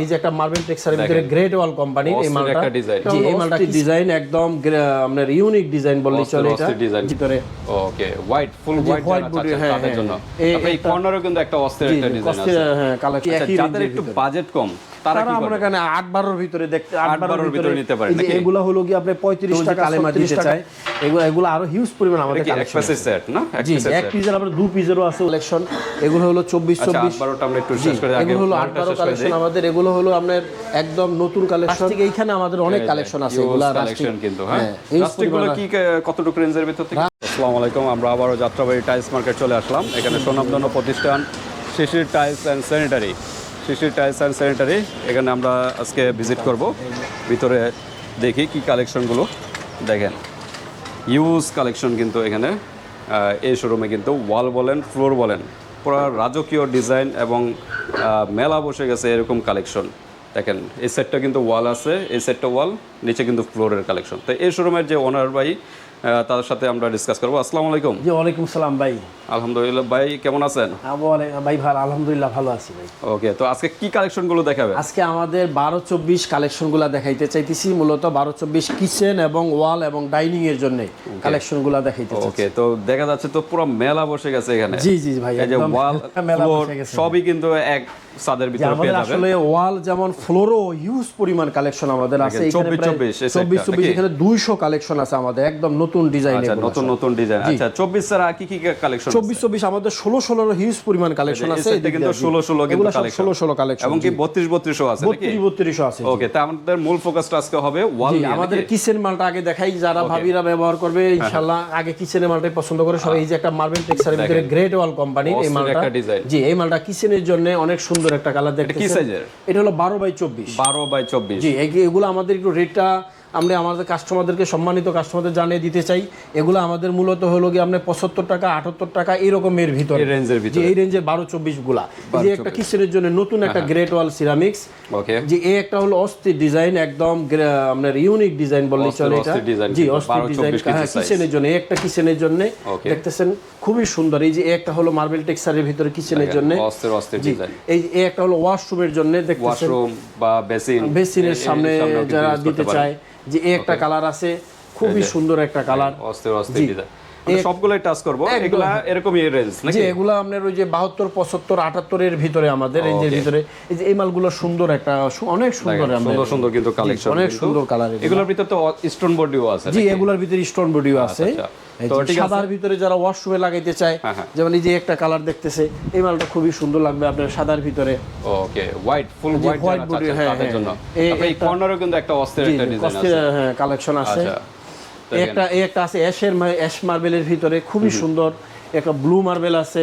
এই যে একটা মার্বেল টেক্সচারের ভিতরে গ্রেট ওয়াল কোম্পানি এই মালটা। জি এই মালটা ডিজাইন একদম আপনার ইউনিক ডিজাইন অস্থির চলে এটা। ভিতরে। ওকে হোয়াইট ফুল হোয়াইট চাচ্ছেন হ্যাঁ, তাদের হ্যাঁ। জন্য। এই এই কর্নারও কিন্তু একটা অস্থির একটা ডিজাইন আছে। হ্যাঁ কালেকশন আচ্ছা, একই যাদের একটু বাজেট কম তারা কি আমরা এখানে আট বারোর ভিতরে দেখতে আট আট বারোর ভিতরে নিতে পারেন নাকি? এগুলো হলো কি আপনি পঁয়ত্রিশ টাকা কালেমা দিতে চাই এগুলো এগুলো আরও হিউজ পরিমাণ আমাদের কালেকশন সেট না? জি এক পিসের আবার দু পিসেরও আছে কালেকশন এগুলো হলো চব্বিশ আচ্ছা চব্বিশ আট বারোটা আমরা একটু শেষ করে আগে এগুলো হলো আট মালটা বারো শেষ করে কালেকশন আমাদের এগুলো হলো আপনার একদম নতুন কালেকশন এইখানে আমাদের অনেক কালেকশন আছে এগুলো collection কিন্তু হ্যাঁ। এই প্লাস্টিকগুলো কি কতটুকু রেঞ্জের ভিতর থেকে? আসসালামু আলাইকুম আমরা আবারও যাত্রাবাড়ি টাইলস মার্কেট চলে আসলাম। এখানে সুনামধন্য প্রতিষ্ঠান Shishir tiles and sanitary Shishir tiles and sanitary এখানে আমরা আজকে ভিজিট করব। ভিতরে দেখি কি কালেকশনগুলো দেখেন ইউজ কালেকশন কিন্তু এখানে এই শোরুমে কিন্তু ওয়াল বলেন ফ্লোর বলেন। পুরো রাজকীয় ডিজাইন এবং মেলা বসে গেছে এরকম কালেকশন দেখেন, এই সেটটা কিন্তু ওয়াল আছে, এই সেটটা ওয়াল নিচে কিন্তু ফ্লোরের কালেকশন তো এই শোরুমের যে ওনার ভাই তার সাথে আমরা ডিসকাস করব। আসসালামু আলাইকুম। জি ওয়ালাইকুম সালাম ভাই। আলহামদুলিল্লাহ ভাই কেমন আছেন? ভাই ভালো আলহামদুলিল্লাহ ভালো আছি ভাই। ওকে তো আজকে কি কালেকশনগুলো দেখাবে? আজকে আমাদের বারো চব্বিশ কালেকশনগুলো দেখাইতে চাইতেছি মূলত বারো চব্বিশ কিচেন এবং ওয়াল এবং ডাইনিং এর জন্য কালেকশনগুলো দেখাইতে। ওকে তো দেখা যাচ্ছে তো পুরো মেলা বসে গেছে এখানে। জি জি ভাই এই যে ওয়াল মেলা বসে গেছে। সবই কিন্তু এক ছাদের যে ভিতরে পেয়ে যাবেন। আসলে ওয়াল যেমন ফ্লোরও হিউজ পরিমাণ কালেকশন আমাদের আছে। দেখেন, এখানে 24, 24 এই চব্বিশ সেটটা, চব্বিশ নাকি? এখানে দুইশো কালেকশন আছে আমাদের একদম নতুন ডিজাইন আচ্ছা নতুন নতুন ডিজাইন আচ্ছা চব্বিশ ছাড়া কি কি কালেকশন চব্বিশ চব্বিশ আমাদের ষোলো ষোলোর হিউজ পরিমাণ কালেকশন আছে কিন্তু ষোলো ষোলো কিন্তু কালেকশন ষোলো ষোলো কালেকশন এবং কি বত্রিশ বত্রিশও আছে নাকি? বত্রিশ বত্রিশও আছে ওকে তা আমাদের মূল ফোকাসটা আজকে হবে ওয়াল আমাদের কিচেন মালটা আগে দেখাই যারা ভাবিরা ব্যবহার করবে হ্যাঁ, ইনশাল্লাহ আগে কিচেনের মালটাই পছন্দ করে সবাই এই যে একটা মার্বেল টেক্সচারের ভিতরে গ্রেট ওয়াল কোম্পানি এই মালটা। জি এই মালটা কিচেনের জন্য অনেক সুন্দর একটা কালার দেখতে কি সাইজের এটা হলো বারো বাই চব্বিশ। বারো বাই চব্বিশ। জি এই- এগুলো আমাদের একটু রেটটা আমরা আমাদের কাস্টমারদেরকে সম্মানিত কাস্টমারদের জানিয়ে দিতে চাই। এগুলো আমাদের মূলত হলো কি আপনার পঁচাত্তর টাকা আটাত্তর টাকা এরকমের ভিতরে। রেঞ্জের ভিতরে। এই রেঞ্জের বারো চব্বিশগুলা। যে একটা কিচেনের জন্য নতুন একটা হ্যাঁ, গ্রেট ওয়াল সিরামিক্স যে এই একটা হলো অস্থির ডিজাইন একদম আপনার ইউনিক ডিজাইন অস্থির, চলে এটা। জি অস্থির ডিজাইন 24 কিচেনের জন্য? একটা কিচেনের জন্য। দেখতেছেন খুবই সুন্দর। এই যে একটা হলো মার্বেল টেক্সচারের ভিতরে কিচেনের জন্য? অস্থির অস্থির ডিজাইন এই এই একটা হলো ওয়াশরুমের জন্য দেখতেছেন। ওয়াশরুম বা বেসিন বেসিনের সামনে যারা দিতে চায়। যে এই একটা কালার আছে খুবই সুন্দর একটা কালার। অস্থির অস্থির সবগুলোই টাচ করব। এগুলা এরকমই রেঞ্জ নাকি? এগুলো আপনার ওই যে বাহাত্তর পঁচাত্তর আটাত্তরের ভিতরে আমাদের রেঞ্জের ভিতরে এই যে এই মালগুলো সুন্দর একটা অনেক সুন্দর সুন্দর সুন্দর কিন্তু কালেকশন অনেক সুন্দর কালার এগুলোর ভিতর তো স্টোন বডিও আছে জি এগুলোর ভিতরে স্টোন বডিও আছে। আচ্ছা। ঠিক আছে। সাদার ভিতরে যারা ওয়াশরুমে লাগাইতে চায় হ্যাঁ, হ্যাঁ। যেমন এই যে একটা কালার দেখতেছে এই মালটা খুবই সুন্দর লাগবে আপনার সাদার ভিতরে। Okay white full white body, চাচ্ছেন হ্যাঁ। জন্য। এই কর্নারও কিন্তু একটা অস্থির একটা ডিজাইন আছে। হ্যাঁ কালেকশন আছে। আচ্ছা। একটা একটা আছে অ্যাশের অ্যাশ মার্বেলের ভিতরে খুবই সুন্দর। একটা ব্লু মার্বেল আছে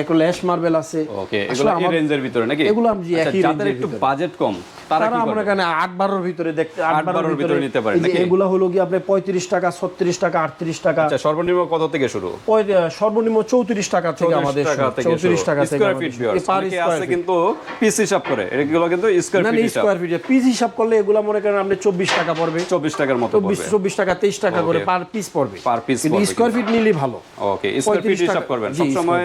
একটা অ্যাশ মার্বেল আছে। ওকে এগুলো রেঞ্জের ভিতরে নাকি? এগুলো আমি আচ্ছা, একই রেঞ্জের একটু বাজেট কম তারা আমরা এখানে আট বারোর ভিতরে দেখতে আট বারোর ভিতরে নিতে পারেন এগুলো হলো কি আপনি পঁয়ত্রিশ টাকা ছত্রিশ টাকা আটত্রিশ টাকা। আচ্ছা সর্বনিম্ন কত থেকে শুরু? সর্বনিম্ন চৌত্রিশ টাকা থেকে আমাদের চৌত্রিশ টাকা থেকে পার আছে কিন্তু পিস হিসাব করে। এগুলো কিন্তু square feet square feet piece হিসাব করলে এগুলো মনে করেন আপনি চব্বিশ টাকা পড়বে। চব্বিশ টাকার মতো চব্বিশ চব্বিশ টাকা তেইশ টাকা করে পার পিস পড়বে। কিন্তু পড়বে স্কোয়ার ফিট নিলেই ভালো। ওকে স্কয়ার ফিট হিসাব করবেন। জি, সব সময়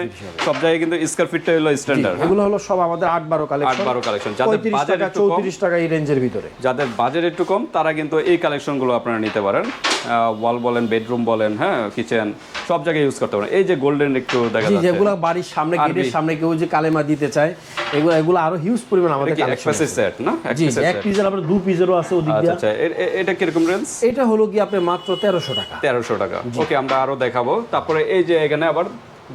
জায়গায় কিন্তু স্কয়ার ফিটটা হলো স্ট্যান্ডার্ড এগুলো হলো সব আমাদের আট বারো কালেকশন 8-12 collection। যাদের পঁয়ত্রিশ budget চৌত্রিশ টাকা এই রেঞ্জের ভিতরে। যাদের বাজেট একটু কম তারা কিন্তু এই কালেকশনগুলো আপনারা নিতে পারেন। ওয়াল বলেন বেডরুম বলেন হ্যাঁ কিচেন সব জায়গায় ইউজ করতে পারেন। এই যে গোল্ডেন একটু দেখা যাচ্ছে। যেগুলো বাড়ির সামনে গেটের সামনে কেউ যে কালেমা দিতে চায় এগুলো এগুলো আরও হিউজ পরিমাণ আমাদের কালেকশন সেট না? জি এক? পিসের আবার দু পিসেরও আছে ওদিক আচ্ছা দিয়ে। আচ্ছা এ- এটা কীরকম রেঞ্জ এটা হলো কি আপনি মাত্র তেরোশো টাকা। তেরোশো টাকা। ওকে আমরা আরও দেখাবো। তারপরে এই যে এখানে আবার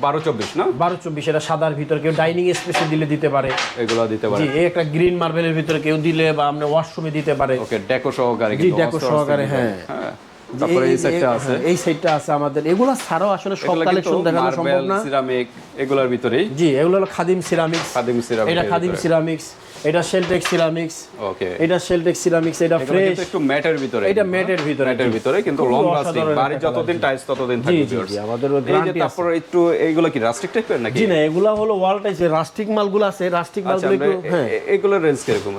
বারো চব্বিশ না? বারো চব্বিশ এটা সাদার ভিতরে কেউ ডাইনিং স্পেসে দিলে দিতে পারে। এগুলো দিতে পারে। জি একটা গ্রিন মার্বেলের ভিতরে কেউ দিলে বা আমরা ওয়াশরুমে দিতে পারে। ওকে ডেকো সহকারে জি, ডেকো সহকারে, হ্যাঁ। হ্যাঁ। তারপরে এই আছে। হ্যাঁ, এই সাইডটা আছে আমাদের। এগুলো ছাড়াও আসলে সব কালেকশন দেখানো সম্ভব না। সিরামিক এগুলোর ভিতরেই। জি এগুলো হলো খাদিম সিরামিক্স। খাদিম সিরামিক এটা খাদিম সিরামিক্স। এটা শেলটেক সিরামিক্স ওকে এটা শেলটেক সিরামিক্স এটা ফ্রেশ একটু ম্যাটের ভিতরে এটা ম্যাটের ভিতরে ম্যাটের ভিতরে কিন্তু লং লাস্টিং বাড়ি যতদিন টাইলস ততদিন থাকবে জি জি আমাদের গ্যারান্টি তারপর একটু এইগুলো কি রাস্টিক টাইপের নাকি? জি না এগুলা হলো ওয়াল টাইস রাস্টিক মালগুলো আছে রাস্টিক আচ্ছা মালগুলো একটু হ্যাঁ। এ- এগুলোর রেঞ্জ কীরকম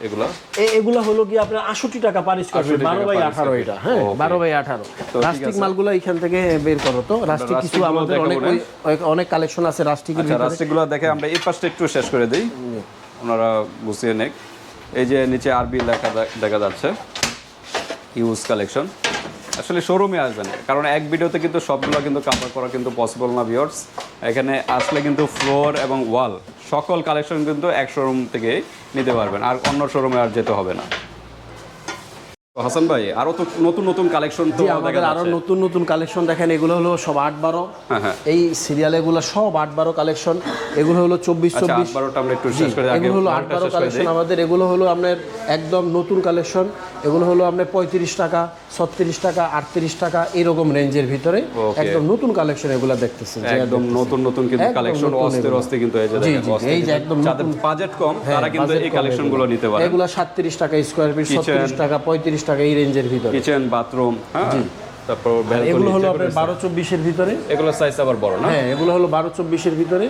এগুলো? এগুলা হলো কি আপনার আটষট্টি টাকা পার স্কোয়ার ফিট বারো বাই আঠারো এটা। হ্যাঁ বারো বাই আঠারো। রাস্টিক মালগুলো এখান থেকে বের করো তো। রাস্টিক কিছু আমাদের অনেক অনেক কালেকশন আছে রাস্টিকের আচ্ছা রাস্টিকগুলো দেখে আমরা এই পাশটা একটু শেষ করে দিই। ওনারা গুছিয়ে নেক। এই যে নিচে আরবি লেখা দেখা যাচ্ছে, ইউজ কালেকশন। আসলে শোরুমে আসবেন, কারণ এক ভিডিওতে কিন্তু সবগুলো কিন্তু কাভার করা কিন্তু পসিবল না ভিওর্স এখানে আসলে কিন্তু ফ্লোর এবং ওয়াল সকল কালেকশন কিন্তু এক শোরুম থেকে নিতে পারবেন, আর অন্য শোরুমে আর যেতে হবে না। হাসান ভাই আরও তো নতুন নতুন কালেকশন তো আমাদের আরও নতুন নতুন কালেকশন দেখেন এগুলো হলো সব আট বারো। হ্যাঁ হ্যাঁ। এই সিরিয়াল এগুলো সব আট বারো কালেকশন এগুলো হলো চব্বিশ আচ্ছা চব্বিশ। বারোটা আমরা একটু শেষ করে এগুলো হলো আট বারো কালেকশন আমাদের। এগুলো হলো আপনার একদম নতুন কালেকশন এগুলো হলো আপনার পঁয়ত্রিশ টাকা ছত্রিশ টাকা আটত্রিশ টাকা এরকম রেঞ্জের ভিতরে একদম নতুন কালেকশন এগুলো দেখতেছেন। যে একদম নতুন নতুন কিন্তু কালেকশন এগুলো। অস্থির কিন্তু এই যে এই একদম যাদের বাজেট কম হ্যাঁ, তারা কিন্তু এই নিতে পারে। এগুলো সাতত্রিশ টাকা স্কোয়ার ফিট ছত্রিশ টাকা পঁয়ত্রিশ টাকা এই রেঞ্জের ভিতরে। কিচেন বাথরুম হ্যাঁ? তারপর এগুলো হলো আপনার বারো চব্বিশের ভিতরে। এগুলো সাইজ আবার বড় না? হ্যাঁ এগুলো হলো বারো চব্বিশের ভিতরে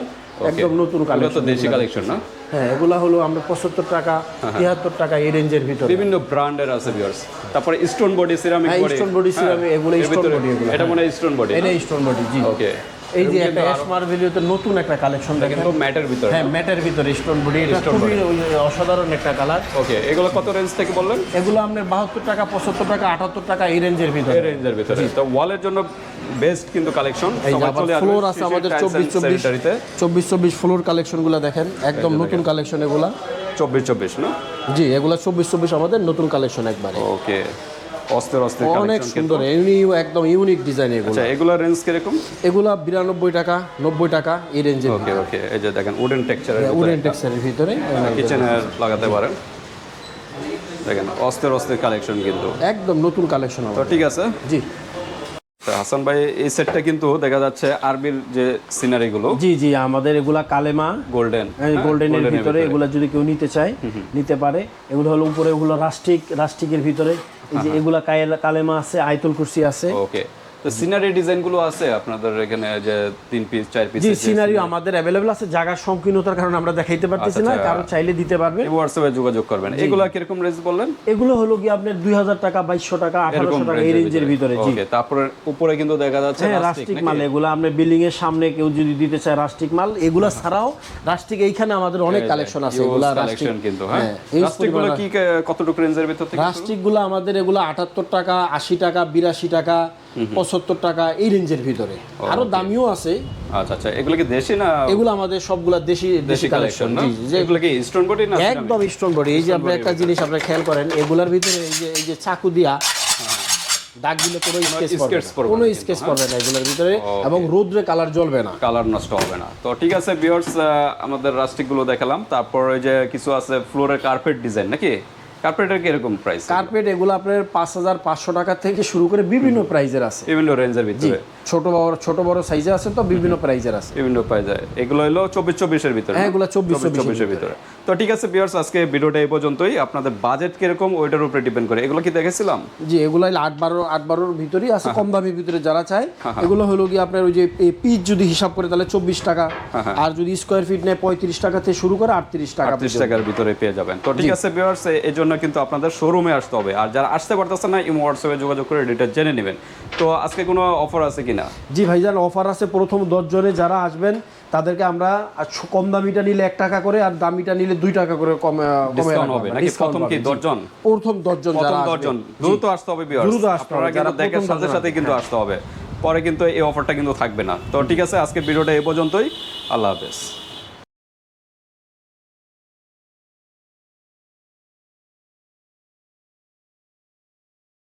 একদম নতুন কালেকশন দেশি কালেকশন না? হ্যাঁ এগুলো হলো আমরা পঁচাত্তর টাকা তিয়াত্তর টাকা এই রেঞ্জের ভিতরে। বিভিন্ন ব্র্যান্ডের আছে ভিউয়ার্স তারপরে স্টোন বডি সিরামিক হ্যাঁ, বডি এগুলো এগুলো, এটা মনে হয় স্টোন বডি এটা স্টোন বডি জি। ওকে এই যে একটা নতুন একটা কালেকশন দেখেন কিন্তু ম্যাটের ভিতরে। হ্যাঁ ম্যাটের ভিতরে স্টোন বডি এটা খুবই অসাধারণ একটা কালার ওকে এগুলো কত রেঞ্জ থেকে বললেন? এগুলো আপনার বাহাত্তর টাকা পঁচাত্তর টাকা আটাত্তর টাকা এই রেঞ্জের ভিতরে। এই রেঞ্জের ভিতরে। তো ওয়ালের জন্য বেস্ট কিন্তু কালেকশন ফ্লোর আছে আমাদের চব্বিশ চব্বিশ চব্বিশ চব্বিশ ফ্লোর কালেকশনগুলো দেখেন। একদম নতুন কালেকশন এগুলা। চব্বিশ চব্বিশ না? জি এগুলা চব্বিশ চব্বিশ আমাদের নতুন কালেকশন একবারে। ওকে অস্থির অস্থির অনেক সুন্দর একদম ইউনিক ডিজাইন এগুলো। আচ্ছা এগুলোর রেঞ্জ কীরকম? এগুলা বিরানব্বই টাকা নব্বই টাকা এই রেঞ্জের ওকে ওকে এই যে দেখেন উডেন টেক্সচারের উডেন টেক্সচারের ভিতরে কিচেনে লাগাতে পারেন। দেখেন অস্থির অস্থির কালেকশন কিন্তু। একদম নতুন কালেকশন তো ঠিক আছে। জি। হাসান ভাই এই সেটটা কিন্তু দেখা যাচ্ছে আরবির যে সিনারিগুলো জি জি আমাদের এগুলা কালেমা। গোল্ডেন গোল্ডেনের ভিতরে এগুলা যদি কেউ নিতে চায় নিতে পারে। এগুলো হলো উপরে এগুলো রাস্টিক রাস্টিকের ভিতরে। এই যে এগুলা কায়েল- কালেমা আছে আয়তুল কুরসি আছে। ওকে। তো সিনারি ডিজাইনগুলো আছে আপনাদের এখানে যে তিন পিস চার পিস জি সিনারিও আমাদের অ্যাভেলেবল আছে জায়গার সংকীর্ণতার কারণে আমরা দেখাইতে পারতেছি না আচ্ছা। কারও চাইলে দিতে পারবে। হোয়াটসঅ্যাপে যোগাযোগ করবেন। এগুলা কীরকম রেঞ্জ বললেন? এগুলো হলো কি আপনার দুই হাজার টাকা বাইশশো টাকা আঠারোশো টাকা এই রেঞ্জের ভিতরে। জি। তারপরে উপরে কিন্তু দেখা যাচ্ছে হ্যাঁ রাস্টিক রাস্টিক মাল এগুলো আপনার বিল্ডিং এর সামনে কেউ যদি দিতে চায় রাস্টিক মাল এগুলো ছাড়াও রাস্টিক এইখানে আমাদের অনেক কালেকশন আছে এগুলো রাস্টিক কিন্তু হ্যাঁ। রাস্টিকগুলো কি কতটুকু রেঞ্জের ভিতর থেকে রাস্টিকগুলো আমাদের এগুলো আটাত্তর টাকা আশি টাকা বিরাশি টাকা পঁচাত্তর টাকা এই রেঞ্জের ভিতরে। আরও দামিও আছে। আচ্ছা আচ্ছা এগুলো কি দেশি না এগুলো আমাদের সবগুলা দেশি দেশি কালেকশন জি যে এগুলো কি স্টোন বডি না একদম স্টোন বডি এই যে আপনি একটা জিনিস আপনি খেয়াল করেন এগুলার ভিতরে এই যে এই যে চাকু দিয়া দাগ দিলে কোনো স্কেচ পড়বে। কোনো স্কেচ পড়বে না এগুলোর ভিতরে এবং রোদ্রে কালার জ্বলবে না। কালার নষ্ট হবে না। তো ঠিক আছে বিয়ার্স আমাদের রাস্টিকগুলো দেখালাম। তারপর ওই যে কিছু আছে ফ্লোরের কার্পেট ডিজাইন নাকি? কার্পেটের কি এরকম প্রাইস কার্পেট এগুলো আপনার পাঁচ হাজার পাঁচশো টাকা থেকে শুরু করে বিভিন্ন প্রাইজের আছে। বিভিন্ন রেঞ্জের ভিতরে। ছোট বড় ছোট বড় সাইজে আছে তো বিভিন্ন প্রাইজের আছে। বিভিন্ন এগুলো হলো চব্বিশ চব্বিশের ভিতরে। হ্যাঁ, এগুলো 24 24 চব্বিশের ভিতরে। তো ঠিক আছে আজকে ভিডিওটা এই পর্যন্তই। আপনাদের বাজেট কীরকম ওইটার উপরে ডিপেন্ড করে। এগুলো কি দেখেছিলাম? জি এগুলো হলো আট বারো আট বারোর ভিতরেই আছে হ্যাঁ, কম দামের ভিতরে যারা চায় এগুলো হলো কি আপনার ওই যে পিচ যদি হিসাব করে তাহলে চব্বিশ টাকা। হ্যাঁ, আর যদি স্কোয়ার ফিট নেয় পঁয়ত্রিশ টাকা থেকে শুরু করে আটত্রিশ টাকা আটত্রিশ টাকার ভিতরে পেয়ে যাবেন। তো ঠিক আছে বিয়ার্স এই জন্য কিন্তু আপনাদের শোরুমে আসতে হবে। আর যারা আসতে পারতেছে না ইমো হোয়াটসঅ্যাপে যোগাযোগ করে ডিটেল জেনে নেবেন। তো আজকে কোনো অফার আছে কিনা? জি ভাইজান অফার আছে। প্রথম দশ জনে যারা আসবেন তাদেরকে আমরা কম দামিটা নিলে এক টাকা করে আর দামিটা নিলে দুই টাকা করে কম কমে হবে নাকি? প্রথম কি। দশজন? প্রথম দশজন প্রথম দশজন। দ্রুত আসতে হবে দ্রুত আসতে হবে, যারা সাথে সাথে কিন্তু আসতে হবে। পরে কিন্তু এই অফারটা কিন্তু থাকবে না। তো ঠিক আছে আজকে ভিডিওটা এই পর্যন্তই। আল্লাহ হাফেজ।